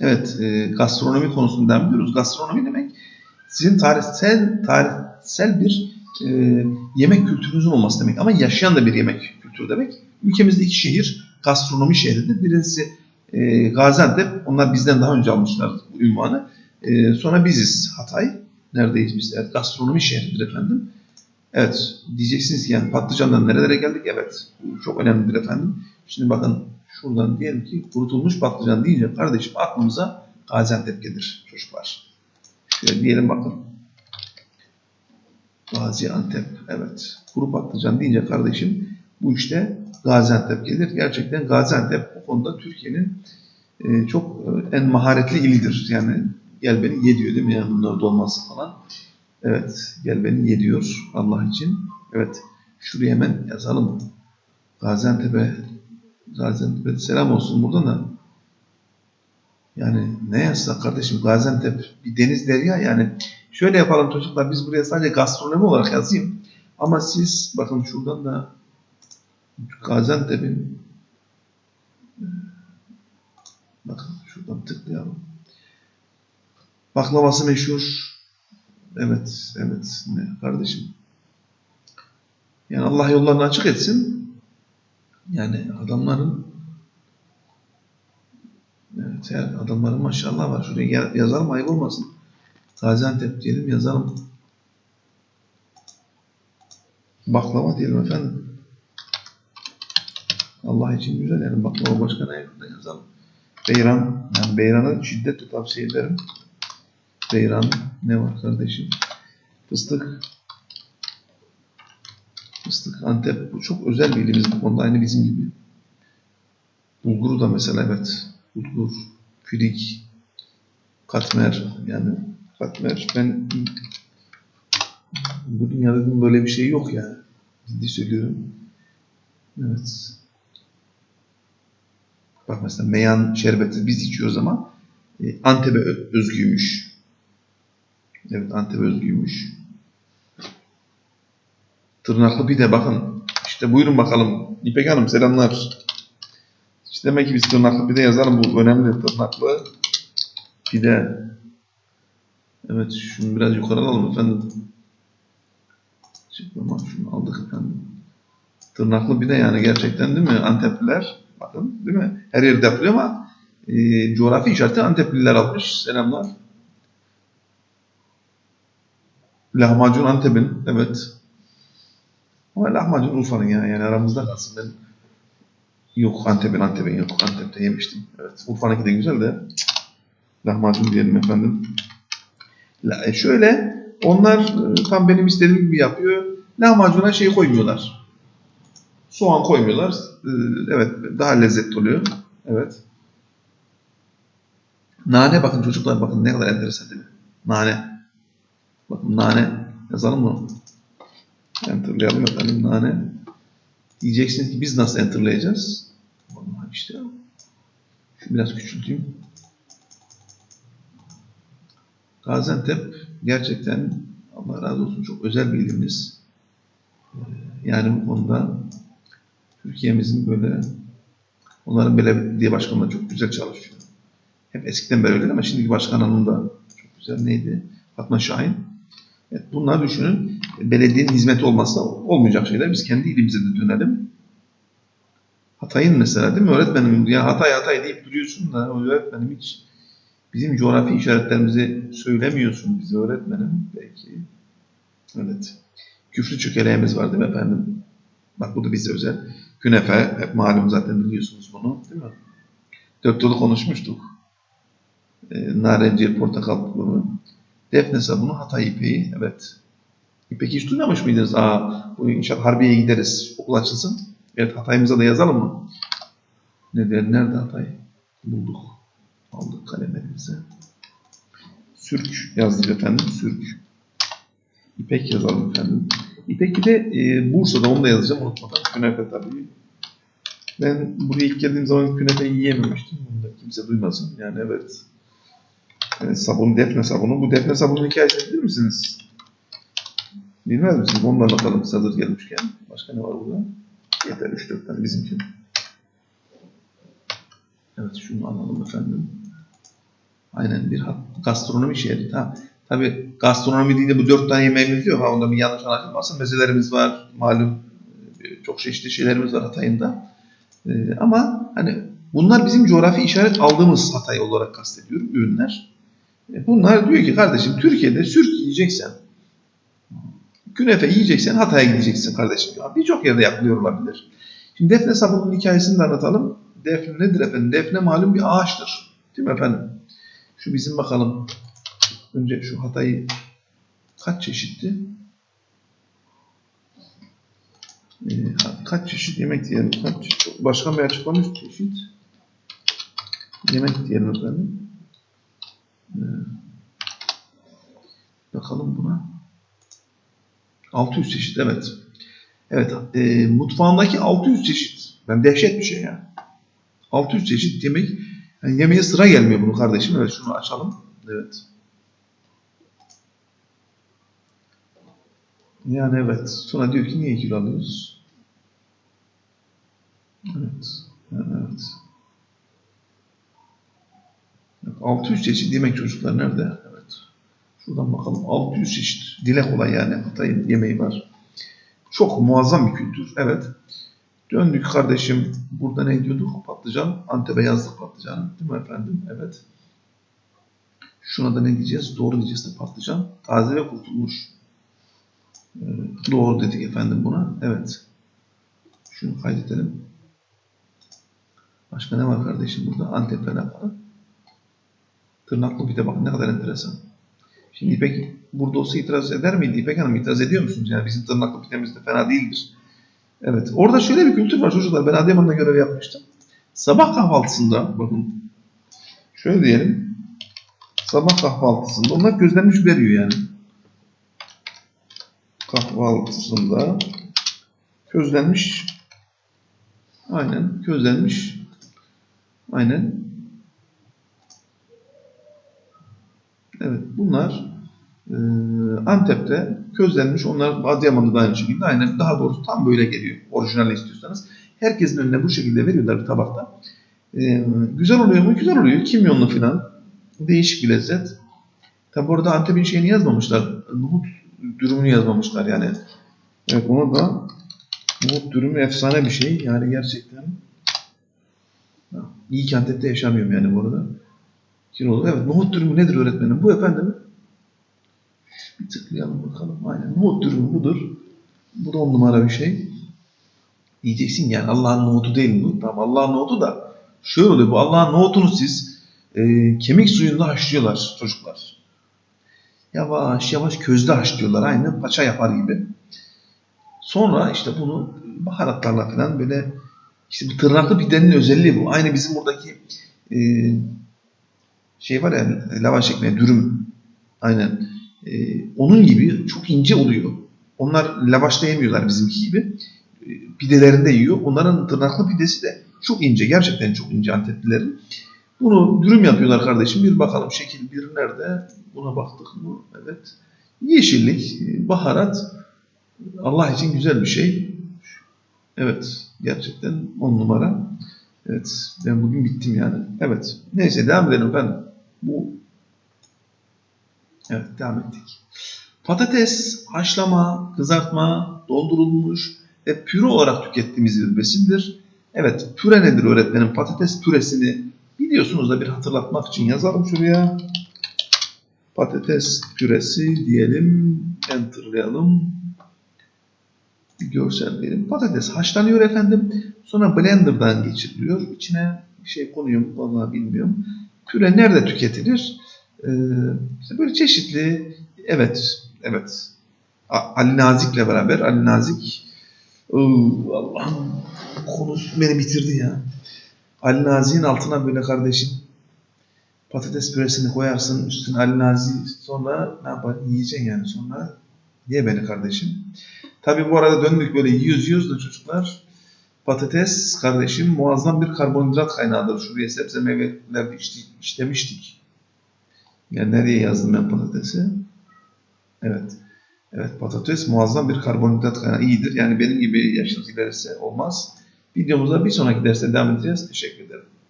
Evet, e, gastronomi konusunda devam ediyoruz. Gastronomi demek sizin tarihsel tarihsel bir e, yemek kültürünüzün olması demek ama yaşayan da bir yemek kültürü demek. Ülkemizde iki şehir gastronomi şehridir. Birincisi e, Gaziantep. Onlar bizden daha önce almışlar bu ünvanı. E, sonra biziz Hatay. Neredeyiz biz? Evet, gastronomi şehridir efendim. Evet, diyeceksiniz ki yani patlıcandan nerelere geldik? Evet, bu çok önemlidir efendim. Şimdi bakın şuradan diyelim ki kurutulmuş patlıcan deyince kardeşim aklımıza Gaziantep gelir çocuklar. Şöyle diyelim bakın. Gaziantep, evet. Kuru patlıcan deyince kardeşim bu işte Gaziantep gelir. Gerçekten Gaziantep bu konuda Türkiye'nin e, çok e, en maharetli ilidir. Yani gel beni ye diyor değil mi? Yani bunlar dolması falan. Evet, gel beni ye diyor Allah için. Evet, şuraya hemen yazalım. Gaziantep'e Gaziantep'e selam olsun buradan da. Yani ne yazsak kardeşim Gaziantep bir deniz derya yani. Şöyle yapalım çocuklar biz buraya sadece gastronomi olarak yazayım. Ama siz bakın şuradan da Gaziantep'in bakın şuradan tıklayalım. Baklavası meşhur. Evet, evet ne kardeşim. Yani Allah yollarını açık etsin. Yani adamların evet adamların maşallah var. Şuraya ya- yazalım ayıp olmasın. Gaziantep diyelim yazalım. Baklava diyelim efendim. Allah için güzel yani baklava başka ne yazalım. Beyran, yani Beyran'ı şiddetle tavsiye ederim. Beyran ne var kardeşim? Fıstık. Fıstık Antep. Bu çok özel bir ilimiz bu konuda aynı bizim gibi. Bulguru da mesela evet. Bulgur, firik, katmer yani katmer. Ben bu dünyada böyle bir şey yok yani. Ciddi söylüyorum. Evet. Bak mesela meyan şerbeti biz içiyoruz ama e, Antep'e özgüymüş. Evet Antep özgüymüş. Tırnaklı pide bakın. İşte buyurun bakalım. İpek Hanım selamlar. İşte demek ki biz tırnaklı pide yazalım. Bu önemli tırnaklı pide. Evet şunu biraz yukarı alalım efendim. Çıkmama şunu aldık efendim. Tırnaklı pide yani gerçekten değil mi? Antepliler bakın değil mi? Her yerde yapılıyor ama e, coğrafi işareti Antepliler almış. Selamlar. Lahmacun Antep'in, evet. Ama lahmacun Urfa'nın ya, yani aramızda kalsın. Ben yok Antep'in, Antep'in yok. Antep'te yemiştim. Evet, Urfa'nınki de güzel de lahmacun diyelim efendim. La, e şöyle, onlar e, tam benim istediğim gibi yapıyor. Lahmacuna şey koymuyorlar. Soğan koymuyorlar. E, Evet, daha lezzetli oluyor. Evet. Nane bakın çocuklar bakın ne kadar enteresan değil mi? Nane. Bakın nane yazalım mı? Enterlayalım efendim nane. Diyeceksiniz ki biz nasıl enterlayacağız? Vallahi işte biraz küçülteyim. Gaziantep gerçekten Allah razı olsun çok özel bir ilimiz. Ee, Yani bu konuda Türkiye'mizin böyle onların belediye başkanları çok güzel çalışıyor. Hep eskiden beri öyle ama şimdiki başkan hanım da çok güzel neydi? Fatma Şahin. Evet, bunlar düşünün belediyenin hizmeti olmazsa olmayacak şeyler. Biz kendi ilimize de dönelim. Hatay'ın mesela değil mi öğretmenim? Ya Hatay Hatay deyip duruyorsun da öğretmenim hiç bizim coğrafi işaretlerimizi söylemiyorsun bize öğretmenim. Peki. Evet. Küflü çökeleğimiz var değil mi efendim? Bak bu da bize özel. Künefe, hep malum zaten biliyorsunuz bunu değil mi? Dört dolu konuşmuştuk. E, narenciye, portakal bunu. Defne sabunu, Hatay ipeği. Evet. İpek hiç duymamış mıydınız? Aa, bu inşallah Harbiye'ye gideriz. Okul açılsın. Evet Hatay'ımıza da yazalım mı? Ne der? Nerede Hatay? Bulduk. Aldık kalemlerimize. Sürk yazdık efendim. Sürk. İpek yazalım efendim. İpek bir de e, Bursa'da onu da yazacağım unutmadan. Künefe tabii. Ben buraya ilk geldiğim zaman künefe yiyememiştim. Bunu da kimse duymasın. Yani evet. Evet, sabun, defne sabunu. Bu defne sabunun hikayesini bilir misiniz? Bilmez misiniz? Onu da anlatalım siz hazır gelmişken. Başka ne var burada? Yeter 3-4 tane bizimki. Evet şunu alalım efendim. Aynen bir hat- gastronomi şehri. Ha, tabii gastronomi deyince bu dört tane yemeğimiz yok. Ha, onda bir yanlış anlaşılmasın. Mezelerimiz var. Malum e, çok çeşitli şeylerimiz var Hatay'ında. E, ama hani bunlar bizim coğrafi işaret aldığımız Hatay olarak kastediyorum ürünler. E, bunlar diyor ki kardeşim Türkiye'de sürk yiyeceksen künefe yiyeceksen Hatay'a gideceksin kardeşim. Birçok yerde yapılıyor olabilir. Şimdi defne sabunun hikayesini de anlatalım. Defne nedir efendim? Defne malum bir ağaçtır. Değil mi efendim? Şu bizim bakalım. Önce şu Hatay'ı kaç çeşitti? Ee, kaç çeşit yemek diyelim? Kaç? Başkan Bey açıklamış çeşit. Yemek diyelim efendim. Ee, bakalım buna. 600 çeşit evet. Evet e, mutfağındaki 600 çeşit. Ben dehşet bir şey ya. 600 çeşit yemek. Yani yemeğe sıra gelmiyor bunu kardeşim. Evet şunu açalım. Evet. Yani evet. Sonra diyor ki niye kilo alıyoruz? Yani evet. Evet, 600 çeşit yemek çocuklar nerede? Evet. Şuradan bakalım. 600 çeşit. Dile kolay yani. Hatay'ın yemeği var. Çok muazzam bir kültür. Evet. Döndük kardeşim. Burada ne diyorduk? Patlıcan. Antep'e yazdık patlıcan. Değil mi efendim? Evet. Şuna da ne diyeceğiz? Doğru diyeceğiz de patlıcan. Taze ve kurtulmuş. Ee, doğru dedik efendim buna. Evet. Şunu kaydedelim. Başka ne var kardeşim burada? Antep'le alakalı. Tırnaklı bir de bak ne kadar enteresan. Şimdi İpek burada olsa itiraz eder miydi? İpek Hanım itiraz ediyor musunuz? Yani bizim tırnaklı pitemiz de fena değildir. Evet. Orada şöyle bir kültür var çocuklar. Ben Adıyaman'da görev yapmıştım. Sabah kahvaltısında bakın şöyle diyelim. Sabah kahvaltısında onlar közlenmiş biber yiyor yani. Kahvaltısında közlenmiş aynen közlenmiş aynen Evet bunlar e, Antep'te közlenmiş. Onlar Adıyaman'da da aynı şekilde. Aynen daha doğrusu tam böyle geliyor. Orijinal istiyorsanız. Herkesin önüne bu şekilde veriyorlar bir tabakta. E, güzel oluyor mu? Güzel oluyor. Kimyonlu falan. Değişik bir lezzet. Tabi orada Antep'in şeyini yazmamışlar. Nohut dürümünü yazmamışlar yani. Evet onu da nohut dürümü efsane bir şey. Yani gerçekten iyi ki Antep'te yaşamıyorum yani bu arada. Kilolu. Evet nohut dürümü nedir öğretmenim? Bu efendim. Bir tıklayalım bakalım. Aynen nohut dürümü budur. Bu da on numara bir şey. Diyeceksin yani Allah'ın nohutu değil bu? Tamam Allah'ın nohutu da şöyle oluyor bu Allah'ın nohutunu siz e, kemik suyunda haşlıyorlar çocuklar. Yavaş yavaş közde haşlıyorlar. Aynı paça yapar gibi. Sonra işte bunu baharatlarla falan böyle işte bu tırnaklı pidenin özelliği bu. Aynı bizim buradaki e, şey var ya lavaş ekmeği dürüm aynen Ee, onun gibi çok ince oluyor. Onlar lavaşta yemiyorlar bizimki gibi. Ee, pidelerinde yiyor. Onların tırnaklı pidesi de çok ince. Gerçekten çok ince Anteplilerin. Bunu dürüm yapıyorlar kardeşim. Bir bakalım şekil bir nerede? Buna baktık mı? Evet. Yeşillik, baharat. Allah için güzel bir şey. Evet. Gerçekten on numara. Evet. Ben bugün bittim yani. Evet. Neyse devam edelim efendim. Bu Evet devam ettik. Patates haşlama, kızartma, dondurulmuş ve püre olarak tükettiğimiz bir besindir. Evet püre nedir öğretmenim? Patates püresini biliyorsunuz da bir hatırlatmak için yazalım şuraya. Patates püresi diyelim. Enter'layalım. Bir görsel verelim. Patates haşlanıyor efendim. Sonra blenderdan geçiriliyor. İçine şey konuyor mu bilmiyorum. Püre nerede tüketilir? Ee, böyle çeşitli evet evet Ali Nazik'le beraber Ali Nazik Oo, Allah'ım konu beni bitirdi ya. Ali Nazik'in altına böyle kardeşim patates püresini koyarsın üstüne Ali Nazik sonra ne yapar yiyeceksin yani sonra ye beni kardeşim. Tabi bu arada döndük böyle yiyoruz yiyoruz da çocuklar patates kardeşim muazzam bir karbonhidrat kaynağıdır. Şuraya sebze meyveler işlemiştik. Yani nereye yazdım ben patatesi? Evet. Evet patates muazzam bir karbonhidrat kaynağı iyidir. Yani benim gibi yaşınız ilerisi olmaz. Videomuzda bir sonraki derste devam edeceğiz. Teşekkür ederim.